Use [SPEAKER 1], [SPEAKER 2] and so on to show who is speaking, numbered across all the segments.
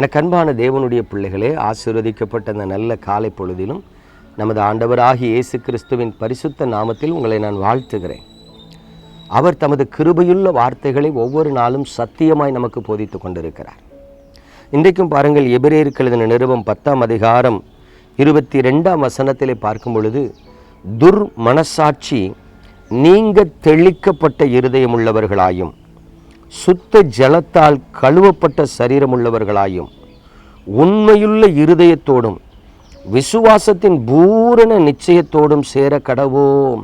[SPEAKER 1] எனக்கு அன்பான தேவனுடைய பிள்ளைகளே ஆசீர்வதிக்கப்பட்ட அந்த நல்ல காலை பொழுதிலும் நமது ஆண்டவராகிய இயேசு கிறிஸ்துவின் பரிசுத்த நாமத்தில் உங்களை நான் வாழ்த்துகிறேன். அவர் தமது கிருபையுள்ள வார்த்தைகளை ஒவ்வொரு நாளும் சத்தியமாய் நமக்கு போதித்து கொண்டிருக்கிறார். இன்றைக்கும் பாருங்கள் எபிரேயருக்கு எழுதின நிறுவம் பத்தாம் அதிகாரம் இருபத்தி ரெண்டாம் வசனத்திலே பார்க்கும் பொழுது துர் மனசாட்சி நீங்க தெளிக்கப்பட்ட இருதயமுள்ளவர்களாயும் சுத்த ஜலத்தால் கழுவப்பட்ட சரீரமுள்ளவர்களாயும் உண்மையுள்ள இருதயத்தோடும் விசுவாசத்தின் பூரண நிச்சயத்தோடும் சேர கடவோம்.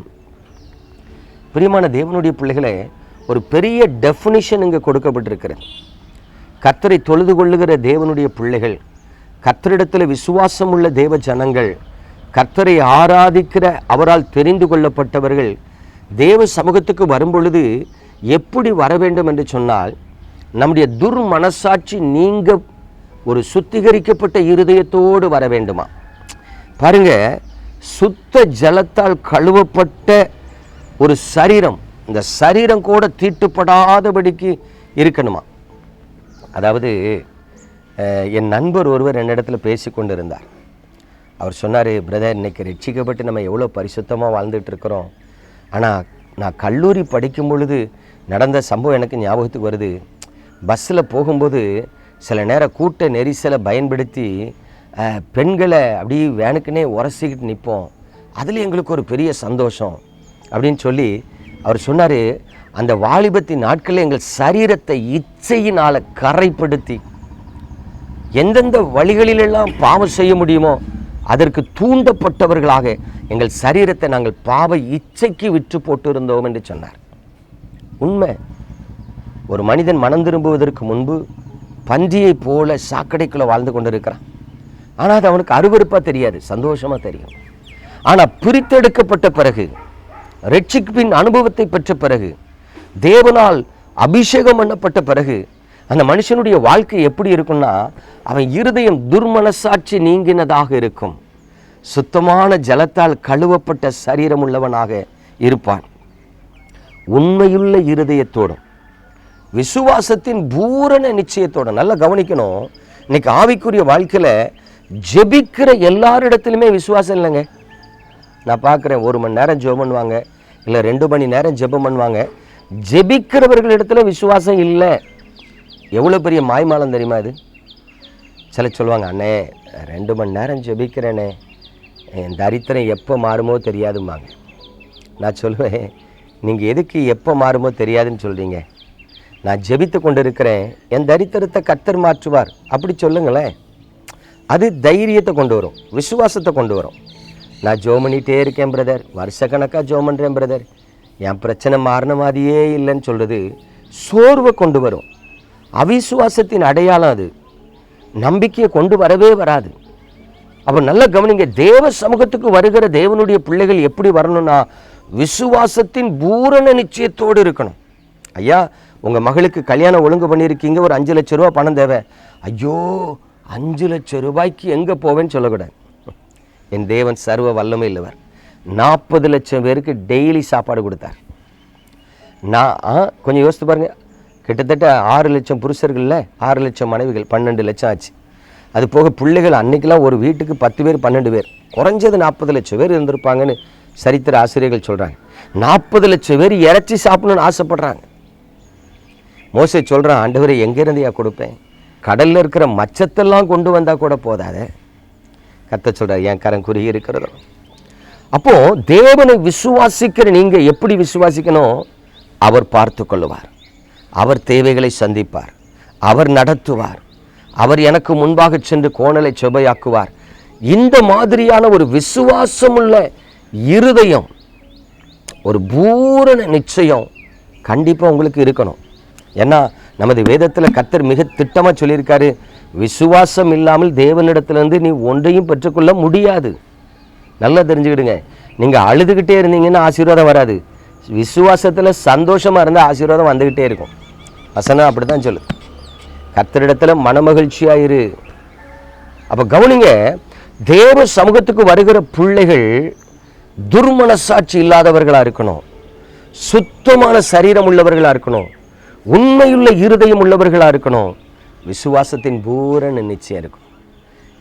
[SPEAKER 1] பிரியமான தேவனுடைய பிள்ளைகளே ஒரு பெரிய டெஃபினிஷன் இங்கே கொடுக்கப்பட்டிருக்கிறது. கத்தரை தொழுது கொள்ளுகிற தேவனுடைய பிள்ளைகள் கத்தரிடத்தில் விசுவாசம் உள்ள தேவ ஜனங்கள் கத்தரை ஆராதிக்கிற அவரால் தெரிந்து கொள்ளப்பட்டவர்கள் தேவ சமூகத்துக்கு வரும்பொழுது எப்படி வர வேண்டும் என்று சொன்னால் நம்முடைய துர் மனசாட்சி நீங்க ஒரு சுத்திகரிக்கப்பட்ட இருதயத்தோடு வர வேண்டுமா? பாருங்க சுத்த ஜலத்தால் கழுவப்பட்ட ஒரு சரீரம் இந்த சரீரம் கூட தீட்டுப்படாதபடிக்கு இருக்கணுமா? அதாவது என் நண்பர் ஒருவர் என்னிடத்துல பேசி கொண்டிருந்தார் அவர் சொன்னார் பிரதர் இன்னைக்கு ரட்சிக்கப்பட்டு நம்ம எவ்வளோ பரிசுத்தமாக வாழ்ந்துட்டு இருக்கிறோம். ஆனால் நான் கல்லூரி படிக்கும் பொழுது நடந்த சம்பவம் எனக்கு ஞாபகத்துக்கு வருது. பஸ்ஸில் போகும்போது சில நேரம் கூட்ட நெரிசலை பயன்படுத்தி பெண்களை அப்படியே வேனுக்குன்னே உரசிக்கிட்டு நிற்போம் அதில் எங்களுக்கு ஒரு பெரிய சந்தோஷம் அப்படின்னு சொல்லி அவர் சொன்னார். அந்த வாலிபத்தின் நாட்களில் எங்கள் சரீரத்தை இச்சையினால் கரைப்படுத்தி எந்தெந்த வழிகளிலெல்லாம் பாவம் செய்ய முடியுமோ அதற்கு தூண்டப்பட்டவர்களாக எங்கள் சரீரத்தை நாங்கள் பாவ இச்சைக்கு விற்று போட்டிருந்தோம் என்று சொன்னார். உண்மை. ஒரு மனிதன் மனம் திரும்புவதற்கு முன்பு பன்றியை போல சாக்கடைக்குள்ளே வாழ்ந்து கொண்டிருக்கிறான். ஆனால் அது அவனுக்கு அருவருப்பாக தெரியாது சந்தோஷமாக தெரியும். ஆனால் பிரித்தெடுக்கப்பட்ட பிறகு ரட்சிப்பின் அனுபவத்தை பெற்ற பிறகு தேவனால் அபிஷேகம் பண்ணப்பட்ட பிறகு அந்த மனுஷனுடைய வாழ்க்கை எப்படி இருக்கும்னா அவன் இருதயம் துர்மனசாட்சி நீங்கினதாக இருக்கும். சுத்தமான ஜலத்தால் கழுவப்பட்ட சரீரம் உள்ளவனாக இருப்பான். உண்மையுள்ள இருதயத்தோடும் விசுவாசத்தின் பூரண நிச்சயத்தோட நல்லா கவனிக்கணும். இன்னைக்கு ஆவிக்குரிய வாழ்க்கையில் ஜெபிக்கிற எல்லாரிடத்துலையுமே விசுவாசம் இல்லைங்க. நான் பார்க்குறேன் ஒரு மணி நேரம் ஜெபம் பண்ணுவாங்க இல்லை ரெண்டு மணி நேரம் ஜெபம் பண்ணுவாங்க. ஜெபிக்கிறவர்களிடத்துல விசுவாசம் இல்லை. எவ்வளோ பெரிய மாய்மாலம் தெரியுமா இது சில சொல்லுவாங்க அண்ணே ரெண்டு மணி நேரம் ஜெபிக்கிறேனே. என் தரித்திரம் எப்போ மாறுமோ தெரியாதும்பாங்க. நான் சொல்லுவேன் நீங்கள் எதுக்கு எப்போ மாறுமோ தெரியாதுன்னு சொல்கிறீங்க நான் ஜெபித்து கொண்டு இருக்கிறேன் என் தரித்திரத்தை கத்தர் மாற்றுவார். அப்படி சொல்லுங்களேன். அது தைரியத்தை கொண்டு வரும். விசுவாசத்தை கொண்டு வரும். நான் ஜோ பண்ணிகிட்டே இருக்கேன் பிரதர் வருஷக்கணக்காக ஜோ பண்ணுறேன் பிரதர் என் பிரச்சனை மாறின மாதிரியே இல்லைன்னு சொல்கிறது சோர்வை கொண்டு வரும். அவிசுவாசத்தின் அடையாளம் அது. நம்பிக்கையை கொண்டு வரவே வராது. அப்போ நல்லா கவனிங்க. தேவ சமூகத்துக்கு வருகிற தேவனுடைய பிள்ளைகள் எப்படி வரணும்னா விசுவாசத்தின் பூரண நிச்சயத்தோடு இருக்கணும். ஐயா உங்கள் மகளுக்கு கல்யாணம் ஒழுங்கு பண்ணியிருக்கீங்க ஒரு அஞ்சு லட்ச ரூபா பணம் தேவை. ஐயோ அஞ்சு லட்ச ரூபாய்க்கு எங்கே போவேன்னு சொல்லக்கூடாது. என் தேவன் சர்வ வல்லமை இல்லவர் நாற்பது லட்சம் பேருக்கு டெய்லி சாப்பாடு கொடுத்தார். நான் ஆ, கொஞ்சம் யோசித்து பாருங்க. கிட்டத்தட்ட ஆறு லட்சம் புருஷர்களில் ஆறு லட்சம் மனைவிகள் பன்னெண்டு லட்சம் ஆச்சு. அது போக பிள்ளைகள் அன்னைக்கெல்லாம் ஒரு வீட்டுக்கு பத்து பேர் பன்னெண்டு பேர். குறைஞ்சது நாற்பது லட்சம் பேர் இருந்திருப்பாங்கன்னு சரித்திர ஆசிரியர்கள் சொல்கிறாங்க நாற்பது லட்சம் பேர் இறைச்சி சாப்பிடணும்னு ஆசைப்படுறாங்க. மோசை சொல்கிறான் ஆண்டவரை எங்கேருந்தையா கொடுப்பேன்? கடலில் இருக்கிற மச்சத்தெல்லாம் கொண்டு வந்தால் கூட போதாதே? கத்த சொல்கிறார் என் கரம் குறுகி இருக்கிறதோ? அப்போ தேவனை விசுவாசிக்கிற நீங்க எப்படி விசுவாசிக்கணும்? அவர் பார்த்து கொள்ளுவார். அவர் தேவைகளை சந்திப்பார். அவர் நடத்துவார். அவர் எனக்கு முன்பாக சென்று கோணலை செபையாக்குவார் இந்த மாதிரியான ஒரு விசுவாசமுள்ள இருதயம் ஒரு பூரண நிச்சயம் கண்டிப்பாக உங்களுக்கு இருக்கணும். ஏன்னா நமது வேதத்தில் கத்தர் மிக திட்டமாக சொல்லியிருக்காரு விசுவாசம் இல்லாமல் தேவனிடத்துலேருந்து நீ ஒன்றையும் பெற்றுக்கொள்ள முடியாது. நல்லா தெரிஞ்சுக்கிடுங்க. நீங்கள் அழுதுகிட்டே இருந்தீங்கன்னா ஆசீர்வாதம் வராது. விசுவாசத்தில் சந்தோஷமாக இருந்தால் ஆசீர்வாதம் வந்துக்கிட்டே இருக்கும். வசனம் அப்படி தான் சொல்லு. கத்தரிடத்தில் மனமகிழ்ச்சியாக இரு. அப்போ கவனிங்க தேவ சமூகத்துக்கு வருகிற பிள்ளைகள் துர்மனசாட்சி இல்லாதவர்களாக இருக்கணும். சுத்தமான சரீரம் உள்ளவர்களாக இருக்கணும். உண்மையுள்ள இருதயம் உள்ளவர்களாக இருக்கணும். விசுவாசத்தின் பூரண நிச்சயம் இருக்கும்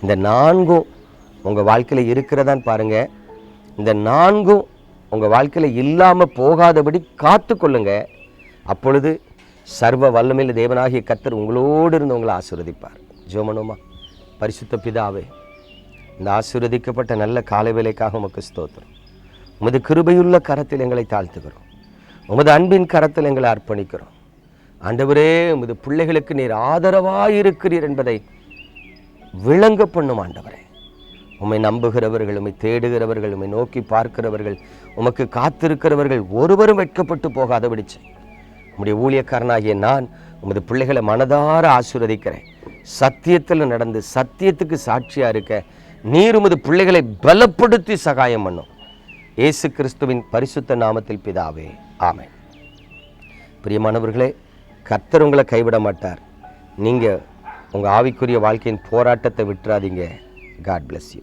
[SPEAKER 1] இந்த நான்கும் உங்கள் வாழ்க்கையில் இருக்கிறதான்னு பாருங்கள் இந்த நான்கும் உங்கள் வாழ்க்கையில் இல்லாமல் போகாதபடி காத்து கொள்ளுங்க. அப்பொழுது சர்வ வல்லமையில் தேவனாகிய கத்தர் உங்களோடு இருந்து உங்களை ஆசிர்வதிப்பார். ஜோமனோமா பரிசுத்த பிதாவே இந்த ஆசீர்வதிக்கப்பட்ட நல்ல காலை வேலைக்காக உமக்கு ஸ்தோத்திரம். உமது கிருபையுள்ள கரத்தில் எங்களை தாழ்த்துகிறோம். உமது அன்பின் கரத்தில் எங்களை அர்ப்பணிக்கிறோம். ஆண்டவரே உமது பிள்ளைகளுக்கு நீர் ஆதரவாயிருக்கிறீர் என்பதை விளங்க பண்ணும் ஆண்டவரே. உம்மை நம்புகிறவர்கள் உம்மை தேடுகிறவர்கள் உம்மை நோக்கி பார்க்கிறவர்கள் உமக்கு காத்திருக்கிறவர்கள் ஒருவரும் வெட்கப்பட்டு போகாதபடி விடுச்சு உம்முடைய ஊழியக்காரனாகிய நான் உமது பிள்ளைகளை மனதார ஆசீர்வதிக்கிறேன். சத்தியத்தில் நடந்து சத்தியத்துக்கு சாட்சியாக இருக்க நீர் உமது பிள்ளைகளை பலப்படுத்தி சகாயம் பண்ணும். இயேசு கிறிஸ்துவின் பரிசுத்த நாமத்தில் பிதாவே ஆமை பிரியமானவர்களே கர்த்தர் உங்களை கைவிட மாட்டார். நீங்கள் உங்கள் ஆவிக்குரிய வாழ்க்கையின் போராட்டத்தை விட்டுறாதீங்க. God bless you